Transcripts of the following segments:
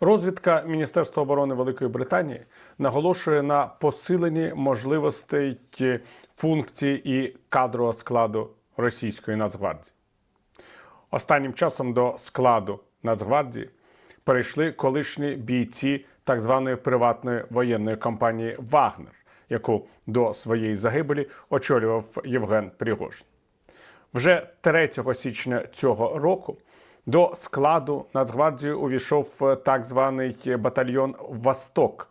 Розвідка Міністерства оборони Великої Британії наголошує на посиленні можливостей функцій і кадрового складу російської Нацгвардії. Останнім часом до складу Нацгвардії перейшли колишні бійці так званої приватної воєнної компанії Вагнер, яку до своєї загибелі очолював Євген Пригожин. Вже 3 січня цього року до складу Нацгвардії увійшов е, так званий батальйон Восток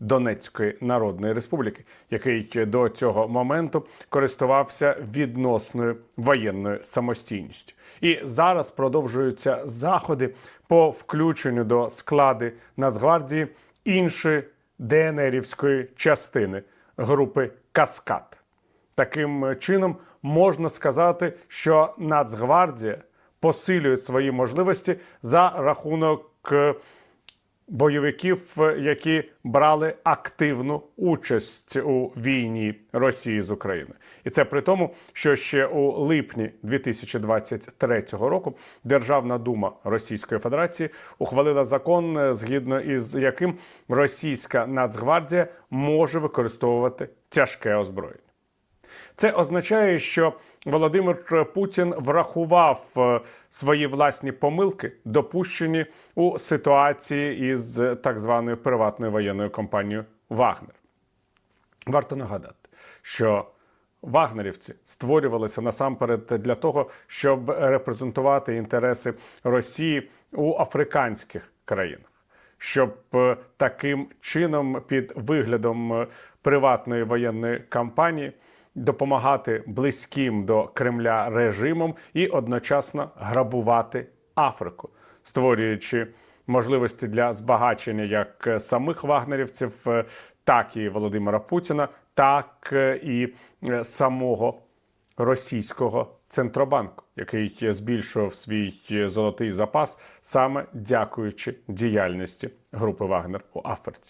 Донецької Народної Республіки, який до цього моменту користувався відносною воєнною самостійністю. І зараз продовжуються заходи по включенню до склади Нацгвардії іншої ДНРівської частини групи Каскад. Таким чином можна сказати, що Нацгвардія посилює свої можливості за рахунок е, бойовиків, е, які брали активну участь у війні Росії з Україною. І це при тому, що ще у липні 2023 року Державна дума Російської Федерації ухвалила закон, е, згідно із яким російська Нацгвардія може використовувати тяжке озброєння. Це означає, що Володимир Путін врахував е, свої власні помилки, допущені у ситуації із так званою приватною воєнною компанією Вагнер. Варто нагадати, що вагнерівці створювалися насамперед для того, щоб репрезентувати інтереси Росії у африканських країнах. Щоб е, таким чином, під виглядом е, приватної воєнної кампанії, допомагати близьким до Кремля режимам і одночасно грабувати Африку, створюючи можливості для збагачення як самих вагнерівців, е, так і Володимира Путіна, так е, і е, самого російського центробанку, який збільшував свій золотий запас саме дякуючи діяльності групи Вагнер у Африці.